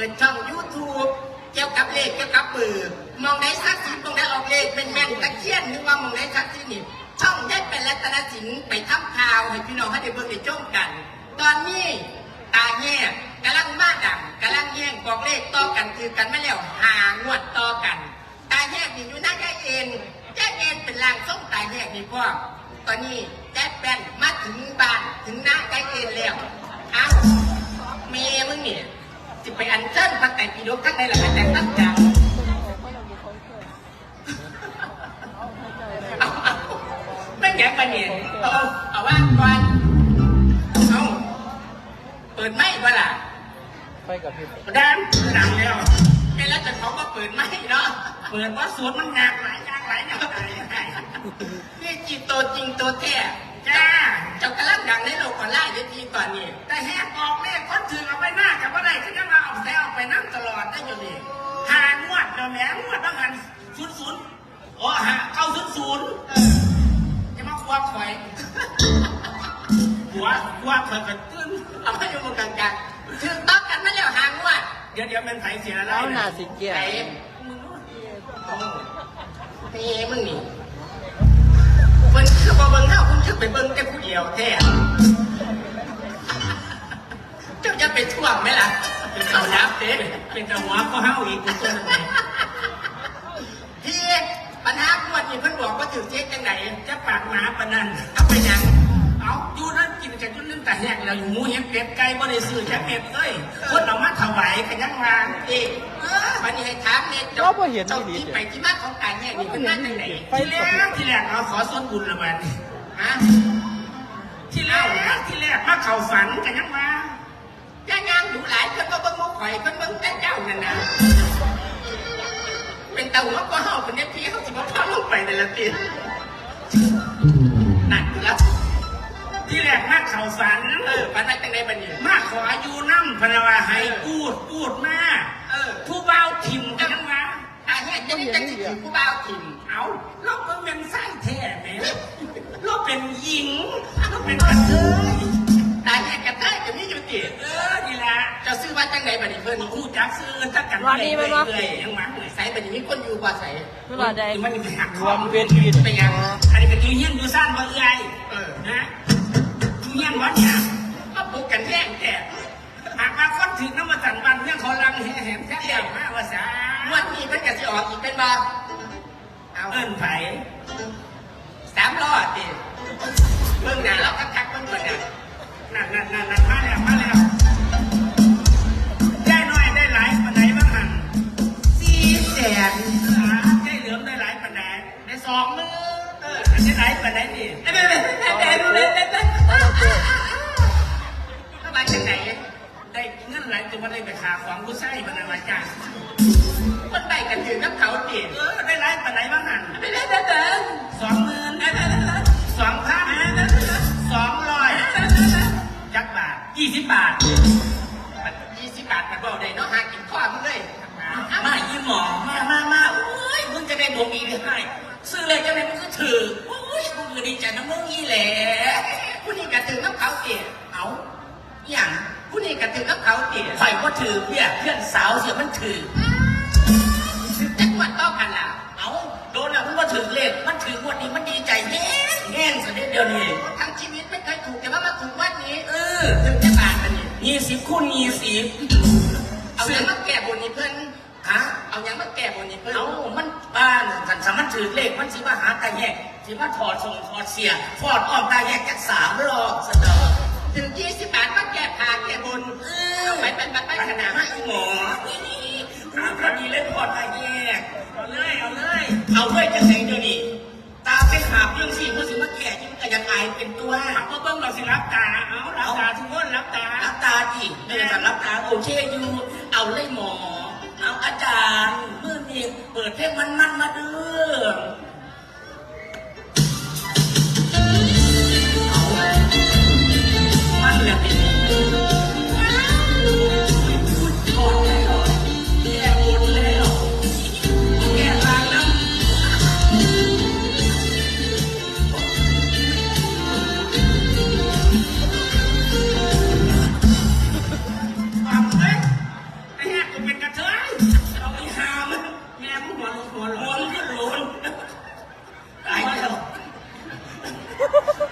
ปิดช่อง YouTube เกี่ยวกับเลขเกี่ยวกับเบอมองได้สักสิบมองได้ออกเลขเป็นแม่นตะเคียนหรือว่ามองได้สักสินี่ช่องได้เป็นรัตนสินไปทำข่าวให้พี่น้องให้ได้เบิ่งได้ชมกัน ตอนนี้ตาแง่กำลังมาดังกำลังแย่งบอกเลขต่อกันคือกันไมาแล้วหางวดต่อกัน ตาแยกนี่อยู่หน้าแยกเองแยกเองเป็นลางส้มตาแยกนี่พ่อตอนนี้แจ๊ดแป้นมาถึงบ้านถึงหน้าแยกเองแล้วเอ้าเมย์มึงเนี่ย จะไปอันเชิญพระแต่ปีดกทั้งในหลังแต่งตั้งจังเอาเอาไม่แง่ปะเนี่ยเอาเอาว่าก่อนเอาเปิดไม่เวล่ะไฟกับพี่ดังดังแล้วไอ้แล้วจะเขาก็เปิดไม่เนาะเปิดว่าสวนมันงามหลายอย่างหลายอย่างหลายอย่างนี่จีบตัวจริงตัวแท้จ้า เจ้ากำลังดังในโลกออนไลน์เดี๋ยวทีก่อนนี่แต่แหกออกเลขคนถือเอาไปหน้ากับว่าได้ก็ยังมาเอาแต่เอาไปนั่งตลอดได้อยู่นี่หางวดเดี๋ยวแหม่งวดต้องหันศูนย์ศูนย์โอ้หาเข้าศูนย์ศูนย์เออจะมาควบถอยหัวหัวเปิดกระตุ้นเอาไปอยู่บนกลางกลางถึงต้องกันไม่แล้วหางวด เดี๋ยวเดี๋ยวเป็นไผเสียอะไรเอาหน้าสิเกียร์ไผมึงเฮ้มึงนี่เบิ่เบิ่งเฮาคุณจะไปเบิ่งแต่ผู้เดียวแท้เจ้าจะไปท่วงไหมล่ะเป็นเขาน้ำเด้เป็นกระหัวก็เฮาอีกคุณต้นไหนพี่ปัญหาขวดนี่เพิ่นบอกว่าถือเจ๊กจังไหนจะปากหมาปานนั้นเอาไปยัง เอาอยู่นั่นกินกันจนลืมแต่แหกเราอยู่หมูเห็ดเป็ดไก่บ่ได้ซื้อแค่เป็ดเอ้ยคนเอามาถวายกันยังวางเอ๊ะวันนี้ให้ถามเนี่ยเราบ่เห็นเจ้าอีหลีที่เด้ไปที่มาของการแยกนี่เป็นมาจากไหนไปที่แรกที่แรกเอาขอส่วนบุญละมันฮะที่แรกที่แรกมาเข้าฝันกันยังมาย่างางอยู่หลายคนก็เบิ่งมุกข่อยคนเบิ่งแต่เจ้านั่นนะเป็นเต่าหัวก็เฮาคนนี้พี่เขาสิบ่พาลงไปในละตี เข่าฝันเออฝันว่าจังไดบัดนี้มาขออายุน้ำพนว่าให้พูดพูดมาเออผู้เบาถิ่มกันทั้งว่าอาเนี่ยจะได้จังสิถึงผู้เบาถิ่มเอาเราเป็นไส้แท้แหม่เราเป็นหญิงเราเป็นกระเทยตายเนี่ยกระเทยจะมีอยู่ติเออนี่แหละเจะซื้อว่าจังไดบัดนี้เพิ่นคู่จักซื้อจักกันวันนี้มั้ยวะเลยยังมาเลยใส่บัดนี้มีคนอยู่บ่ใส่เวลาใดมันไปหักครอวมมเวทีไปยังอันนี้ก็ยืนยันดูซ่านบ่เอื้อยเออนะ ยืนยันเนี่ยก็ปลุกกันแย่งแต่หากว่าคนถึงน้ำมาจันบันเรื่องเขาลังแห่แหมแท้เดียวมาว่าสาวันนี้เพิ่นก็สิออกอีกเป็นบ่เอาเอิ้นไผสามล้อติเบิ่งหน้าเราคักเบิ่งเบิ่งหน้านั่นนั่นนั่นนั่นมาแล้วมาแล้วได้น้อยได้หลายปานใดบ้างหันสี่แสนได้เหลือมได้หลายปานใดได้สองมือเอออันนี้หลายปานใดนี่เอ้ยเอ้ยเอ้ยเอ้ยเอ้ย เอ้ยข้ามาจากไหนได้เงินหลายตัวมาได้ไปขาของผู้ใช้พนักงานจ้างคนใดกันถึงน้ำเขาเตี๋ยเออได้ไรปานไหนบ้างหันไม่ได้เดินสองหมื่นสองพันสองร้อยจักบาทยี่สิบบาทยี่สิบบาทมันบอกได้เนาะหากินข้อมึงเลยมายี่หมอมามามาโอ้ยมึงจะได้ดวงดีหรือไม่ซื้อเลยจะได้มึงก็ถือโอ้ยมึงก็ดีใจนะมึงนี่แหละ ผู้นี้กันถึงน้ำเขาเตี๋ยเอาอย่างผู้นี้กระถือกับเขาเตี๋ยข่อยก็ถือเพื่อเพื่อนสาวเสียมันถือถือจังหวัดต้อกันล่ะเอาโดนแล้วมันก็ถือเลขมันถือวันนี้มันดีใจแห้งแห้งสุดเดียวนี้ทั้งชีวิตไม่เคยถูกแต่ว่ามาถูกวันนี้เออถึงจะบาทมันนี่ยี่สิบคูณยี่สิบเอายังมาแก้บนนี่เพื่อนฮะ เอายังมาแก้บนนี่เพื่อนเอามันบ้านกันสามันถือเลขมันสิมาหาตาแยกสิมาถอดส่งถอดเสียถอดออมตาแยกจากสามรอบสะดอถึงยี่สิบบาทก็แก้พาแก้บนเออไปไปไปไปขนาดให้หมอถามพอดีเล่นพอตาแยกเอาเลยเอาเลยเอาเลยจะเซ็งเดี๋ยวนี้ตาไปหาเรื่องสี่ผู้สิมาแก่ยิ่งกระยังไงเป็นตัวขับเบิ้งเราสิรับตาเอารับตาทุกคนรับตารับตาดิไม่ได้รับตาโอเคอยู่เอาเลยหมอ อาจารย์เมื่อนี้เปิดเพลงมันมันมาเด้อ หัวหลอนขึ้นหลอนตายแล้ว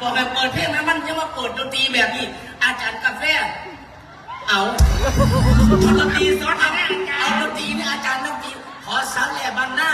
บอกแบบเปิดเพลงนะมันจะมาเปิดดนตรีแบบนี้ อาจารย์กาแฟ เอาดนตรีซอสอนรอาเอาดนตรีนี่อาจารย์ดนตรีขอสังเหล่บาหน้า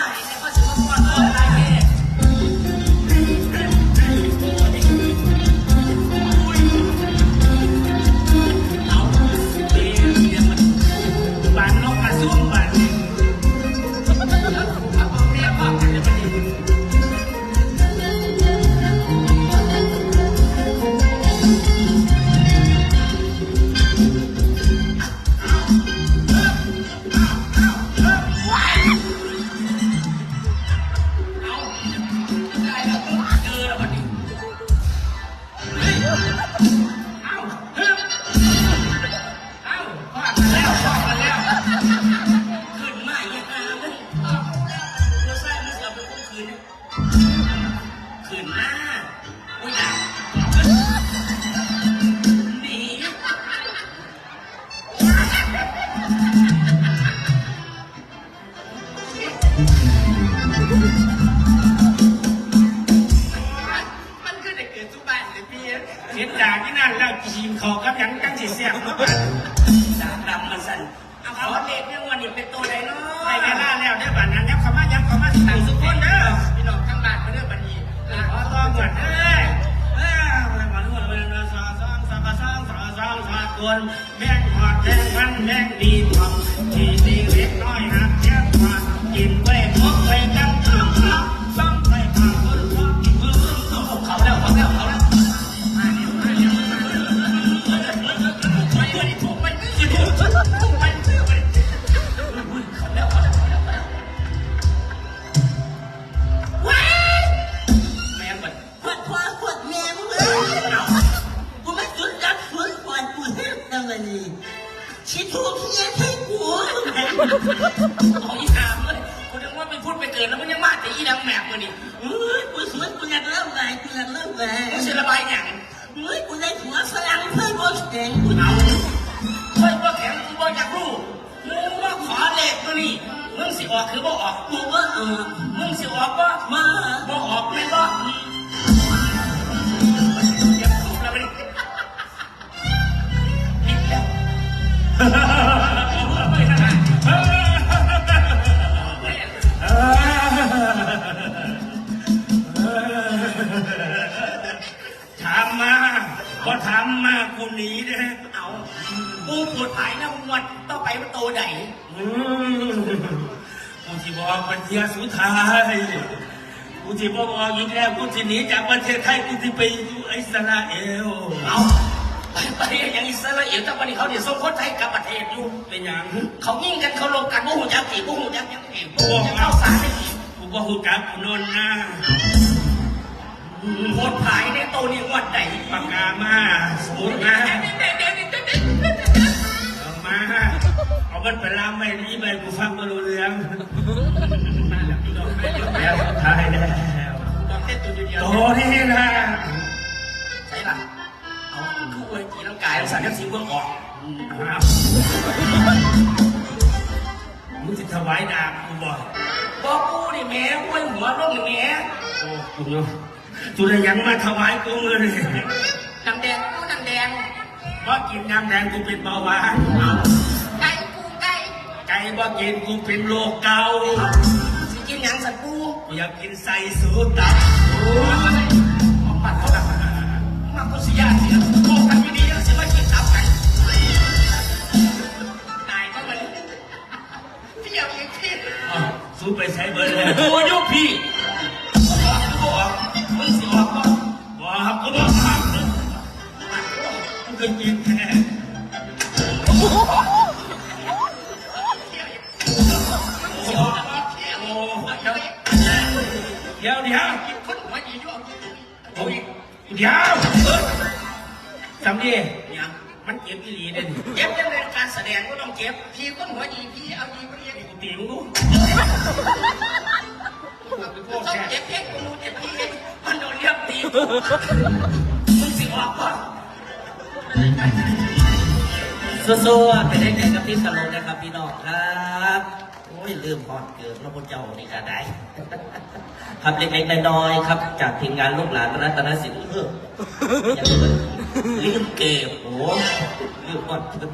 สิเสียบเนาะดาบดำมันสั่นเอาขอเด็กเรื่อวันนี้เป็นตัวใดเนาะไปเวลาแล้วเด้อบ้านนั้นยับเขามายับเขามาสู่งสุขคนเด้อพี่น้องทั้งบ้านมาเรื่องบันนี้ขอต้องก่อนเอ้ยเอ้ยวันวันวันสองสองสองสองสองสองสองคนแบ่งหอดแบ่งมันแบ่งดีทองที่ดีเล็กน้อยหักแก้มหอดกินไว้พกไว้ อีดังแมบมือนี่เฮ้ยกูสวยกูอยากเริ่มไงกูอยากเริ่มไงมึงจะระบายอย่างเฮ้ยกูได้หัวสลังเพื่อนกูแข็งกูเอาเฮ้ยว่าแข็งกูบอกอยากรู้มึงว่าขอเลขตัวนี้มึงสิออกคือบ่ออกกูว่าเออมึงสิออกบ่มาบ่ออกายนะงวดต่อไปมันโตใหญ่อืมกูที่บอกเป็นเทียสุดท้ายกูที่บอกว่าอีกแล้วกูที่หนีจากประเทศไทยกูที่ไปอยู่อิสราเอลเอาไปไปอย่างอิสราเอลแต่วันนี้เขาเดี๋ยวส่งคนไทยกลับประเทศอยู่เป็นอย่างเขายิ่งกันเขาลงกันโมโหจักกี่โมโหจักยังเองโมโหจักเข้าสารได้กี่กูบอกหูจักกูนอนหน้าปวดผายในโตนี่งวดไหนปากกามาสมุดมาเอา มา เอามันไปลามไม่นี้ไปกูฟังก็รู้เรื่องมาแล้วพี่น้องไม่หยุดแล้วสุดท้ายแล้วบอกเต้นตัวเดียวโตนี่นะใช่ล่ะเอาคู่ไว้กี่ร่างกายสันยักษ์สีเบื้องออกอ้าวมึงจะถวายดาบกูบอกบอกกูนี่แม่ไว้หัวลงนี่แม่โอ้กูเนาะจุดยังมาถวายกูเลยน้ำแดงกูน้ำแดง บ่กินน้ำแดงกูเป็นเบาหวานไก่กูไก่ไก่บ่กินกูเป็นโรคเกาต์สิกินหยังสันปูกูอยากกินไส้สูตับเอาปัดเขาแบบมันก็เสียเสียโกกันไม่ดียังสิมากินตับกันตายก็มันเที่ยวอีกทีอ้าวสู้ไปใช้เบอร์เลยกูอายุพี่ กูเคยกินแค่โอ้เดี๋ยวเดี๋ยวคนหัวยียั่วเดี๋ยวจำดิเนี่ยมันเก็บอีหลีเด่นเจ็บยังไงการแสดงก็ต้องเจ็บพี่คนหัวยีพี่เอายีมาเรียนกูตีมึงดูต้องเจ็บเพี้ยกูเจ็บพี่มันโดนเรียบตีมึงสิออกก่อน สู้ๆเป็นได้ไงกับพี่สโลนะครับพี่น้องครับโอ้ยลืมพอดเกิดพระพุทธเจ้านี่ก็ได้ครับเล็กๆน้อยๆครับ จากทีมงานลูกหลานรัตนสินเออลืมเก็บโอ้ลืมพอดเกิด